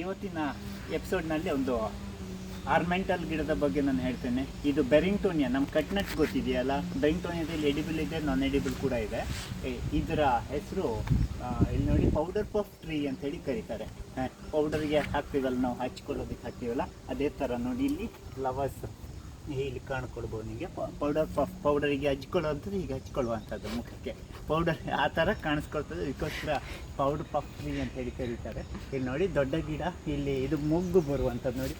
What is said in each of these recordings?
ಇವತ್ತಿನ ಎಪಿಸೋಡ್ನಲ್ಲಿ ಒಂದು ಆರ್ಮೆಂಟಲ್ ಗಿಡದ ಬಗ್ಗೆ ನಾನು ಹೇಳ್ತೇನೆ. ಇದು ಬೆರಿಂಗ್ಟೋನಿಯಾ ನಮ್ಮ ಕಟ್ನಟ್ ಗೊತ್ತಿದೆಯಲ್ಲ? ಬೆರಿಂಗ್ಟೋನಿಯಾದಲ್ಲಿ ಎಡಿಬಲ್ ಇದೆ ನಾನ್ ಎಡಿಬಲ್ ಕೂಡ ಇದೆ. ಇದರ ಹೆಸರು ಇಲ್ಲಿ ನೋಡಿ ಪೌಡರ್ ಪಫ್ ಟ್ರೀ ಅಂತ ಹೇಳಿ ಕರೀತಾರೆ ಪೌಡರ್ಗೆ ಹಾಕ್ತೀವಲ್ಲ ನಾವು, ಹಚ್ಕೊಳ್ಳೋದಕ್ಕೆ ಹಾಕ್ತೀವಲ್ಲ? ಅದೇ ಥರ ನೋಡಿ ಇಲ್ಲಿ ಫ್ಲವರ್ಸ್ ಇಲ್ಲಿ ಕಾಣ್ಕೊಳ್ಬೋದು ನಿಮಗೆ. ಪೌಡರ್ ಪಫ್ ಪೌಡರಿಗೆ ಹಚ್ಕೊಳ್ಳುವಂಥದ್ದು ಈಗ ಹಚ್ಕೊಳ್ಳುವಂಥದ್ದು ಮುಖಕ್ಕೆ. ಪೌಡರ್ ಆ ಥರ ಕಾಣಿಸ್ಕೊಳ್ತದೆ ಇದಕ್ಕೋಸ್ಕರ ಪೌಡರ್ ಪಫ್ ಟ್ರೀ ಅಂತ ಹೇಳಿ ಕರೀತಾರೆ. ಇಲ್ಲಿ ನೋಡಿ ದೊಡ್ಡ ಗಿಡ, ಇಲ್ಲಿ ಇದು ಮೊಗ್ಗು ಬರುವಂಥದ್ದು ನೋಡಿ.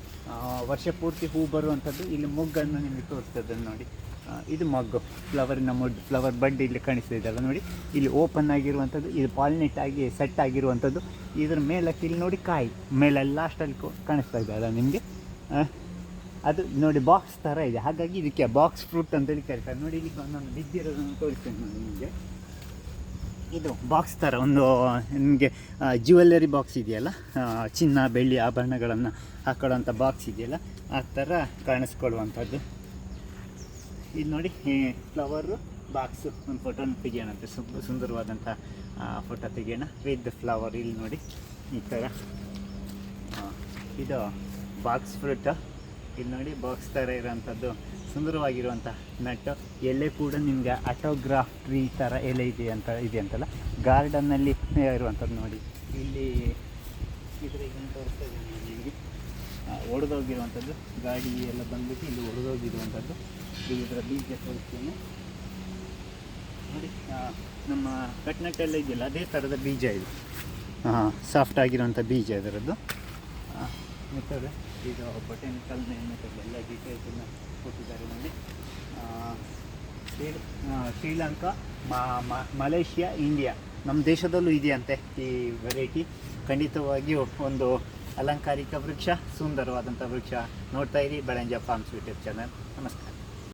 ವರ್ಷ ಪೂರ್ತಿ ಹೂ ಬರುವಂಥದ್ದು. ಇಲ್ಲಿ ಮೊಗ್ಗನ್ನು ನಿಮಗೆ ತೋರಿಸ್ತದೆ ನೋಡಿ. ಇದು ಮೊಗ್ಗು. ಫ್ಲವರಿನ ಮೊಡ್ ಫ್ಲವರ್ ಬಡ್ ಇಲ್ಲಿ ಕಾಣಿಸ್ತಾ ಇದೆಯಲ್ಲ ನೋಡಿ. ಇಲ್ಲಿ ಓಪನ್ ಆಗಿರುವಂಥದ್ದು, ಇದು ಪಾಲಿನೇಟ್ ಆಗಿ ಸೆಟ್ ಆಗಿರುವಂಥದ್ದು. ಇದ್ರ ಮೇಲಕ್ಕೆ ಇಲ್ಲಿ ನೋಡಿ ಕಾಯಿ. ಮೇಲೆ ಲಾಸ್ಟಲ್ಲಿ ಕಾಣಿಸ್ತಾ ಇದೆ ಅಲ್ಲ ನಿಮಗೆ? ಅದು ನೋಡಿ ಬಾಕ್ಸ್ ಥರ ಇದೆ. ಹಾಗಾಗಿ ಇದಕ್ಕೆ ಬಾಕ್ಸ್ ಫ್ರೂಟ್ ಅಂತೇಳಿ ಕರೀತಾರೆ. ನೋಡಿ ಇಲ್ಲಿ ಒಂದೊಂದು ಬಿದ್ದಿರೋದನ್ನು ತೋರಿಸ್ತೇನೆ ನಾನು ನಿಮಗೆ. ಇದು ಬಾಕ್ಸ್ ಥರ ಒಂದು, ನಿಮಗೆ ಜ್ಯುವೆಲ್ಲರಿ ಬಾಕ್ಸ್ ಇದೆಯಲ್ಲ? ಚಿನ್ನ, ಬೆಳ್ಳಿ ಆಭರಣಗಳನ್ನು ಹಾಕೊಳ್ಳೋಂಥ ಬಾಕ್ಸ್ ಇದೆಯಲ್ಲ? ಆ ಥರ ಕಾಣಿಸ್ಕೊಳ್ಳುವಂಥದ್ದು. ಇಲ್ಲಿ ನೋಡಿ ಫ್ಲವರು ಬಾಕ್ಸು ಒಂದು ಫೋಟೋನ ತೆಗಿಯೋಣಂತೆ ಸು, ಸುಂದರವಾದಂಥ ಫೋಟೋ ತೆಗಿಯೋಣ. ವಿತ್ ಫ್ಲವರ್ ಇಲ್ಲಿ ನೋಡಿ, ಈ ಥರ ಇದು ಬಾಕ್ಸ್ ಫ್ರೂಟ್ ಇಲ್ಲಿ ನೋಡಿ ಬಾಕ್ಸ್ ಥರ ಇರೋಂಥದ್ದು ಸುಂದರವಾಗಿರುವಂಥ ನಟ್ಟು ಎಲೆ ಕೂಡ ನಿಮಗೆ ಆಟೋಗ್ರಾಫ್ ಟ್ರೀ ಥರ ಎಲೆ ಇದೆ ಅಂತ ಇದೆ ಅಂತಲ್ಲ? ಗಾರ್ಡನ್ನಲ್ಲಿ ಇರುವಂಥದ್ದು ನೋಡಿ. ಇಲ್ಲಿ ಇದ್ರ ಏನು ತೋರಿಸ್ತಾ ಇದ್ದೀನಿ ನಿಮಗೆ? ಒಡೆದೋಗಿರುವಂಥದ್ದು ಗಾಡಿ ಎಲ್ಲ ಬಂದ್ಬಿಟ್ಟು ಇಲ್ಲಿ ಒಡೆದೋಗಿರುವಂಥದ್ದು ಇಲ್ಲಿ ಇದರ ಬೀಜ ತೋರಿಸ್ತೀನಿ ನೋಡಿ ನಮ್ಮ ಕಟ್ನಟ್ಟೆಲ್ಲ ಇದೆಯಲ್ಲ ಅದೇ ಥರದ ಬೀಜ ಇದು. ಹಾಂ ಸಾಫ್ಟ್ ಆಗಿರುವಂಥ ಬೀಜ ಇದರದ್ದು. ಮೆಥಡ್ ಈಗ ಬೊಟೆನಿಕಲ್ ಮೆಥಡ್ ಎಲ್ಲ ಡೀಟೇಲ್ಸನ್ನು ಕೊಟ್ಟಿದ್ದಾರೆ ನೋಡಿ ಶ್ರೀಲಂಕಾ, ಮ- ಮಲೇಷ್ಯಾ, ಇಂಡಿಯಾ. ನಮ್ಮ ದೇಶದಲ್ಲೂ ಇದೆಯಂತೆ ಈ ವೆರೈಟಿ ಖಂಡಿತವಾಗಿಯೂ ಒಂದು ಅಲಂಕಾರಿಕ ವೃಕ್ಷ ಸುಂದರವಾದಂಥ ವೃಕ್ಷ ನೋಡ್ತಾ ಇರಿ. ಬೆಳಂಜ ಫಾರ್ಮ್ಸ್ ಯೂಟ್ಯೂಬ್ ಚಾನಲ್ ನಮಸ್ಕಾರ.